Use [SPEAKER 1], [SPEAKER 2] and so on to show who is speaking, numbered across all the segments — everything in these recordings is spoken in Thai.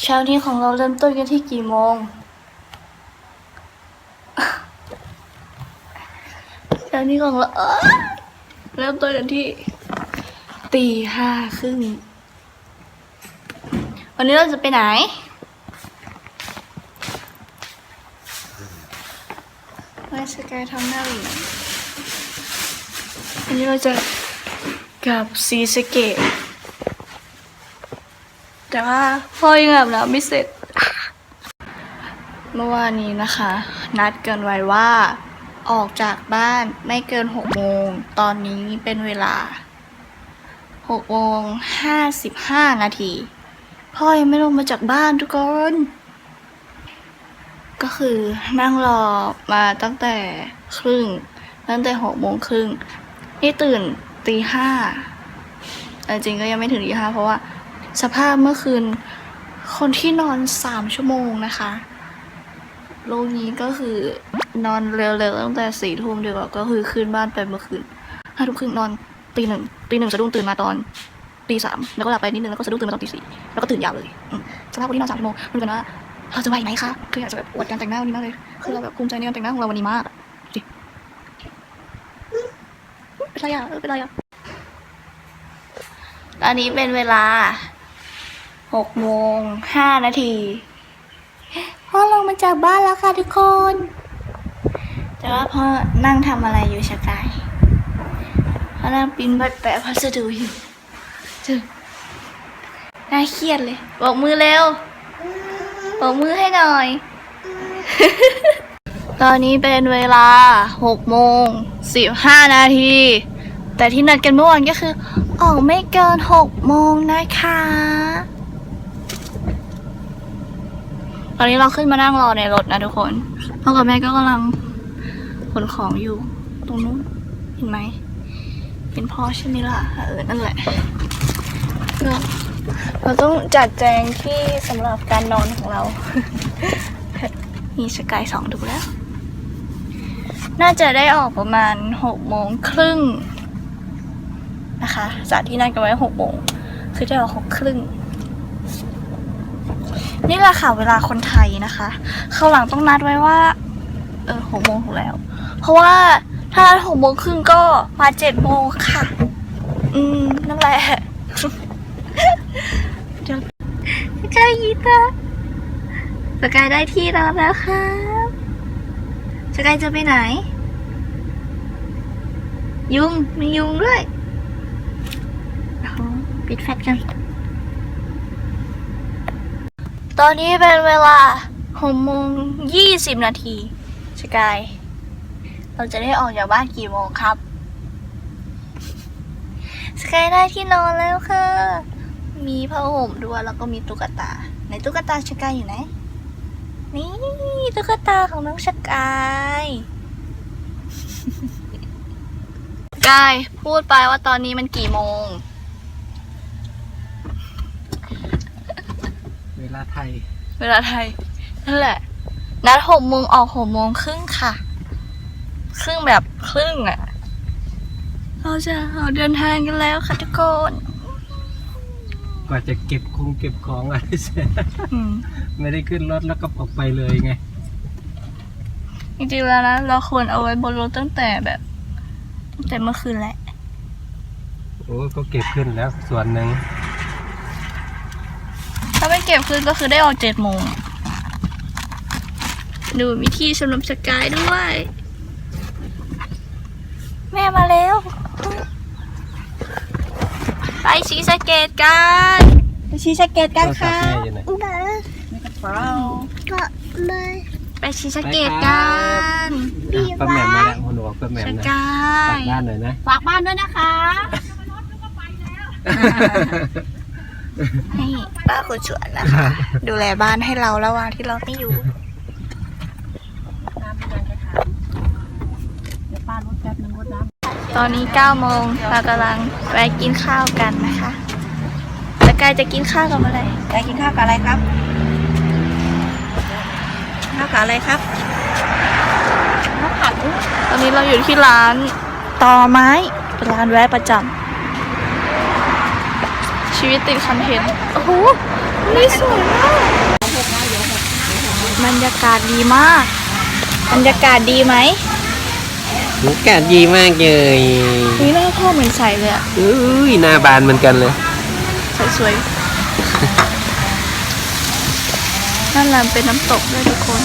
[SPEAKER 1] เช้านี้ของเราเริ่มต้นกันที่กี่โมง เช้านี้ของเราเริ่มต้นกันที่ตีห้าครึ่ง วันนี้เราจะไปไหน ไม่สกายทำหน้าหลีวันนี้เราจะกับซีสเกต แต่ว่าพ่อยังอาบน้ำไม่เสร็จ เมื่อวานนี้นะคะ นัดกันไว้ว่า ออกจากบ้านไม่เกินหกโมง ตอนนี้เป็นเวลาหกโมงห้าสิบห้านาทีพ่อยังไม่ลงมาจากบ้านทุกคน ก็คือนั่งรอมาตั้งแต่ครึ่ง ตั้งแต่หกโมงครึ่งนี่ตื่นตีห้าจริงก็ยังไม่ถึงตีห้าเพราะว่า สภาพเมื่อคืน คนที่นอนสามชั่วโมงนะคะโลกนี้ก็คือนอนเร็วๆตั้งแต่สี่ทุ่มดีกว่าก็คือขึ้นบ้านไปเมื่อคืนห้าทุ่มครึ่งนอนตีหนึ่งตีหนึ่งสะดุ้งตื่นมาตอนตีสามแล้วก็หลับไปนิดนึงแล้วก็สะดุ้งตื่นมาตอนตีสี่แล้วก็ตื่นยาวเลยสภาพคนที่นอนสามชั่วโมงมันเป็นว่าเราจะไหวไหมคะคืออยากจะแบบอวดการแต่งหน้าวันนี้มากเลยคือเราแบบภูมิใจในการแต่งหน้าของเราวันนี้มากอะดูดิเป็นไรอะเออเป็นไรอะตอนนี้เป็นเวลา หกโมงห้านาทีพ่อลงมาจากบ้านแล้วค่ะทุกคน แต่ว่าพ่อนั่งทำอะไรอยู่ชะกายพ่อนั่งปิ้นบัตรแปะพัสดุอยู่จึงน่าเครียดเลยบอกมือเร็วบอกมือให้หน่อย ตอนนี้เป็นเวลาหกโมงสิบห้านาที แต่ที่นัดกันเมื่อวานก็คือ ออกไม่เกินหกโมงนะคะ ต อนนี้เราขึ้นมานั่งรอในรถนะทุกคนพ่อกับแม่ก็กำลังขนของอยู่ ตรงนู้นเห็นไหมเป็นพ่อใช่ไหมล่ะเออนั่นแหละเราเราต้องจัดแจงที่สำหรับการนอนของเรา มีสกายสองดูแล้ว น่าจะได้ออกประมาณหกโมงครึ่งนะคะจากที่นัดกันไว้หกโมงคือจะออกหกครึ่ง นี่แหละค่ะเวลาคนไทยนะคะเขาหลังต้องนัดไว้ว่า เออหกโมงถูกแล้ว เพราะว่าถ้านัดหกโมงครึ่งก็มาเจ็ดโมงค่ะ อืมนั่นแหละเดี๋ยวสกายยีตาสกายได้ที่นอนแล้วครับสกายจะไปไหน ยุงมียุงด้วยปิดแฟลชกัน ตอนนี้เป็นเวลาหกโมงยี่สิบนาทีสกาย เราจะได้ออกจากบ้านกี่โมงครับสกายได้ที่นอนแล้วค่ะ มีผ้าห่มด้วยแล้วก็มีตุ๊กตาในตุ๊กตาสกายอยู่ไหน นี่ตุ๊กตาของน้องสกายสกายพูดไปว่าตอนนี้มันกี่โมง
[SPEAKER 2] เวลา ไทย
[SPEAKER 1] เวลาไทย นั่นแหละ นัดหกโมงออกหกโมงครึ่งค่ะ ครึ่งแบบครึ่งอะ่ะ เราจะเอาเดินทางกันแล้วค่ะทุกคน
[SPEAKER 2] กว่าจะเก็บคงเก็บของอะไรเสร็จ
[SPEAKER 1] อืม
[SPEAKER 2] ไม่ได้ขึ้นรถแล้วก็ออกไปเลยไง
[SPEAKER 1] จริงๆแล้วนะเราควรเอาไว้บนรถตั้งแต่แบบ ตั้งแต่เมื่อคืนแหละ
[SPEAKER 2] โอ้ก็เก็บขึ้นแล้วส่วนหนึ่ง
[SPEAKER 1] ถ้าไม่เก็บคืนก็คือได้ออกเจ็ดโมง ดูมีที่สำหรับสกายด้วย แม่มาแล้ว ไปชีสะเกตกันไปชีสะเกตกัน
[SPEAKER 2] โทรศัพ
[SPEAKER 1] ค่ะ
[SPEAKER 2] ท์แม่อยู่ไหน
[SPEAKER 1] ก็เลยไปชีสะเกตกัน
[SPEAKER 2] อะป้าแหม่มมาแล้วคนบอกป้าแหม่ม
[SPEAKER 1] ส
[SPEAKER 2] นะ
[SPEAKER 1] กา
[SPEAKER 2] ฝาก
[SPEAKER 1] ย
[SPEAKER 2] บ้านหน่อยนะ
[SPEAKER 3] ฝากบ้านด้วยนะคะ
[SPEAKER 1] ให้ป้าคุณชวนนะคะ ดูแลบ้านให้เราระหว่างที่เราไม่อยู่
[SPEAKER 3] น้ำเป็นยังไงคะเดี๋ยวป้ารถแป๊บนึงรถน้
[SPEAKER 1] ตอนนี้9โมงเรากำลังไปกินข้าวกันนะคะสกายจะกินข้าวกับอะไรำ
[SPEAKER 3] ไปกินข้าวกับอะไรครับ ข้าวกับอะไรครับข้าวผัด
[SPEAKER 1] ตอนนี้เราอยู่ที่ร้านตอไม้เป็นร้านแวะประจำ ชีวิตติดคอนเทนต์ โอ้โห นี่สวยมากบรรยากาศดีมาก บรรยากาศดีไหม
[SPEAKER 2] บรรยากาศดีมากเลย
[SPEAKER 1] นี่หน้าพ่อเหมือนใสเลยอะ
[SPEAKER 2] อุ้ยหน้าบานเหมือนกันเลย
[SPEAKER 1] สวยๆนั่นแหละเป็นน้ำตกด้วยทุกคน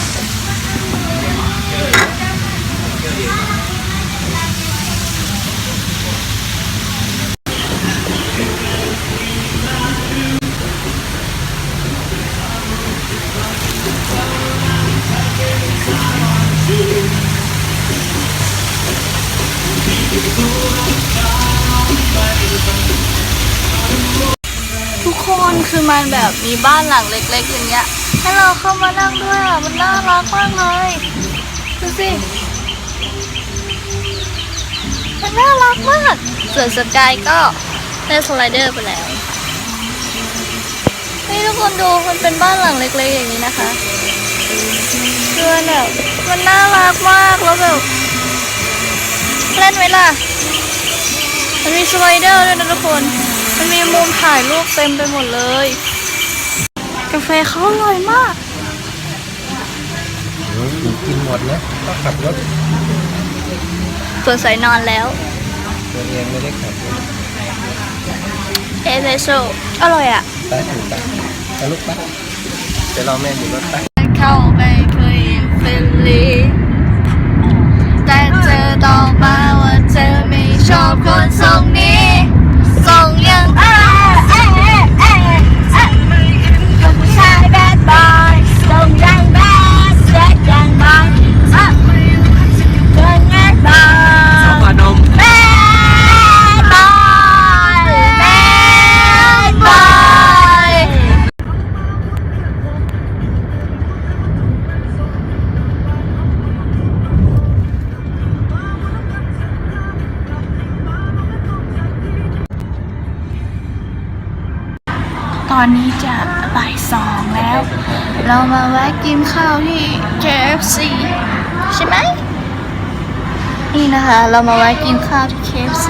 [SPEAKER 1] คนคือมันแบบมีบ้านหลังเล็ก ๆ อย่างเงี้ย ให้เราเข้ามานั่งด้วยอะมันน่ารักมากเลยดูสิมันน่ารักมาก ส่วนสกายก็เล่นสไลเดอร์ไปแล้วนี่ทุกคนดูมันเป็นบ้านหลังเล็ก ๆ อย่างนี้นะคะคือนแบบมันน่ารักมากแล้วแบบเล่นไหมล่ะ มันมีสไลเดอร์ด้วยนะทุกคน มันมีมุมถ่ายรูปเต็มไปหมดเลย กาแฟเขาอร่อยมาก
[SPEAKER 2] กินหมดนะก็ขับรถ
[SPEAKER 1] ส่วนใส่นอนแล้ว
[SPEAKER 2] ตัวเองไม่ได้ขับรถ
[SPEAKER 1] เอสเปรสโซ่อร่อยอะ
[SPEAKER 2] ไปถูกปะไปลุกปะจะรอแม่อยู่รถปะ
[SPEAKER 1] เข้าไปเคยเฟลลี่แต่เธอตอบมาว่าเธอไม่ชอบคนทรง อน
[SPEAKER 2] นี้
[SPEAKER 1] จะบ่ายสองแล้ว เรามาแวะกินข้าวที่ KFC ใช่ไหม นี่นะคะ เรามาแวะกินข้าวที่ KFC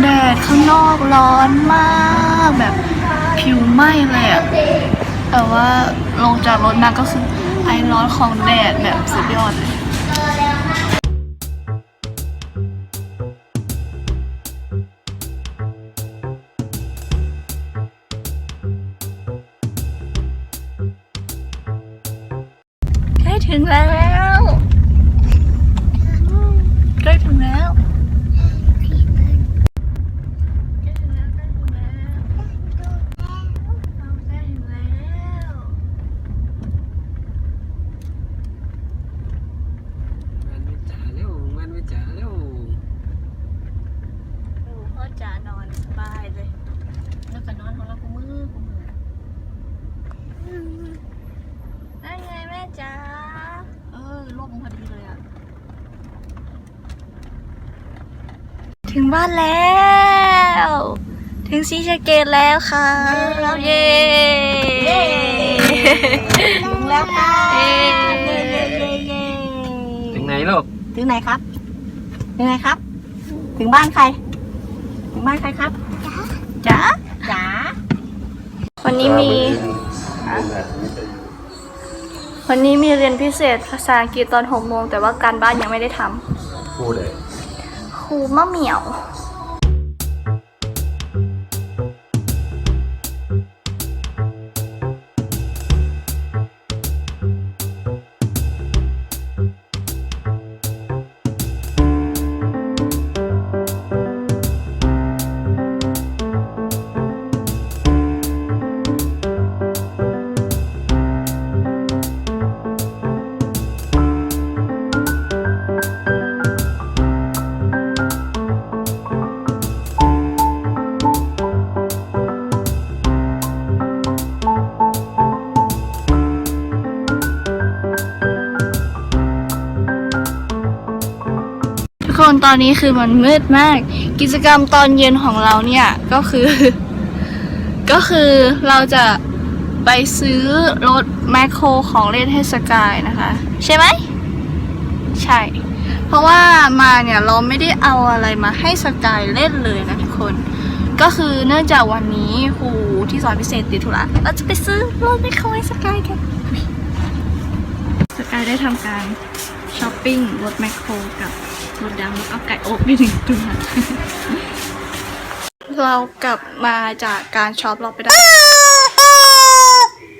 [SPEAKER 1] แดดข้างนอกร้อนมากแบบผิวไหม้เลยอะแต่ว่าลงจากรถมาก็คือไอร้อนของแดดแบบสุดยอดเลย ถึงแล้วใกล้ถึงแล้วใกล้ถึงแล้วใกล้ถึงแล้วใกล้ถึงแล้วเราใกล้ถึงแล้ว
[SPEAKER 2] มันไม่จ๋าเร็วมันไม่จ๋าเร็ว
[SPEAKER 1] ดูพ่อจ๋านอนสบายเลย แล้วก็นอนของเรากูมือกูมือ นั่นไงแม่จ๋า เออร่มพอดีเลยอะ ถึงบ้านแล้ว ถึงซีสะเกตแล้วค่ะเย้
[SPEAKER 3] ถึงแล้วค่ะ
[SPEAKER 1] เย้
[SPEAKER 3] เย้เย้เย้เย้
[SPEAKER 2] ถึงไหนลูก
[SPEAKER 3] ถึงไหนครับ ถึงไหนครับ ถึงบ้านใคร ถึงบ้านใครครับ
[SPEAKER 1] จ๋า
[SPEAKER 3] จ๋า
[SPEAKER 1] วันนี้มี วันนี้มีเรียนพิเศษภาษาอังกฤษตอนหกโมงแต่ว่าการบ้านยังไม่ได้ท
[SPEAKER 2] พูดเลยำ
[SPEAKER 1] ครูมะเหมี่ยว นตอนนี้คือมันมืดมาก กิจกรรมตอนเย็นของเราเนี่ยก็คือ ก็คือเราจะไปซื้อรถแมคโครของเล่นให้สกายนะคะ ใช่ไหม ใช่ เพราะว่ามาเนี่ยเราไม่ได้เอาอะไรมาให้สกายเล่นเลยนะทุกคน ก็คือเนื่องจากวันนี้ครูที่สอนพิเศษติดธุระเราจะไปซื้อรถไม่คอยสกายกันสกายได้ทำการช้อปปิ้งรถแมคโครกับ รถดำแล้วก็ไก่อบไปหนึ่งตัวเรากลับมาจากการช็อปเราไปได้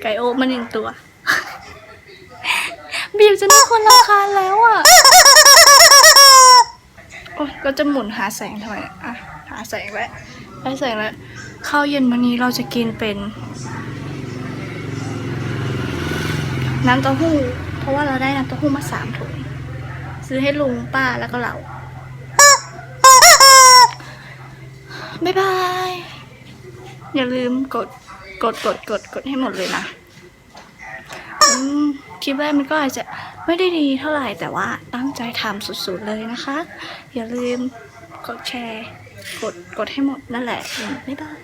[SPEAKER 1] ไก่โอบมาหนึ่งตัว บีบจะได้คนรำคาญแล้วอะโอ้ยก็จะหมุนหาแสงทำไมอะหาแสงไว้ได้แสงแล้วข้าวเย็นวันนี้เราจะกินเป็น น้ำเต้าหู้ เพราะว่าเราได้น้ำเต้าหู้มาสามถุง ซื้อให้ลุงป้าแล้วก็เราบ๊ายบาย อย่าลืมกดกดกดกดกดให้หมดเลยนะคลิปแรกมันก็อาจจะไม่ได้ดีเท่าไหร่แต่ว่าตั้งใจทำสุดๆเลยนะคะ อย่าลืมกดแชร์ กดกดให้หมดนั่นแหละบ๊ายบาย